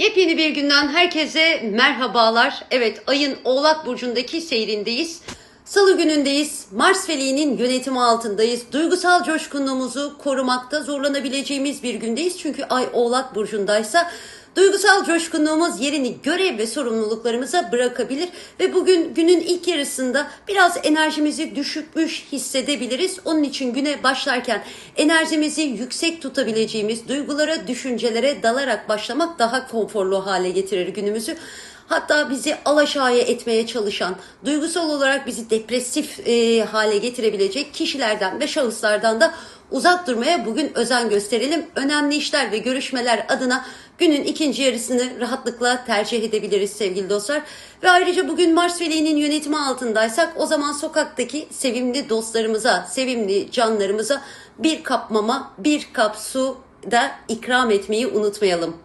Yepyeni bir günden herkese merhabalar. Evet ayın Oğlak Burcu'ndaki seyrindeyiz. Salı günündeyiz. Mars feleğinin yönetimi altındayız. Duygusal coşkunluğumuzu korumakta zorlanabileceğimiz bir gündeyiz. Çünkü ay Oğlak Burcu'ndaysa duygusal coşkunluğumuz yerini görev ve sorumluluklarımıza bırakabilir. Ve bugün günün ilk yarısında biraz enerjimizi düşükmüş hissedebiliriz. Onun için güne başlarken enerjimizi yüksek tutabileceğimiz duygulara, düşüncelere dalarak başlamak daha konforlu hale getirir günümüzü. Hatta bizi alaşağıya etmeye çalışan, duygusal olarak bizi depresif e, hale getirebilecek kişilerden ve şahıslardan da uzak durmaya bugün özen gösterelim. Önemli işler ve görüşmeler adına günün ikinci yarısını rahatlıkla tercih edebiliriz sevgili dostlar. Ve ayrıca bugün Mars feleğinin yönetimi altındaysak o zaman sokaktaki sevimli dostlarımıza, sevimli canlarımıza bir kap mama, bir kap su da ikram etmeyi unutmayalım.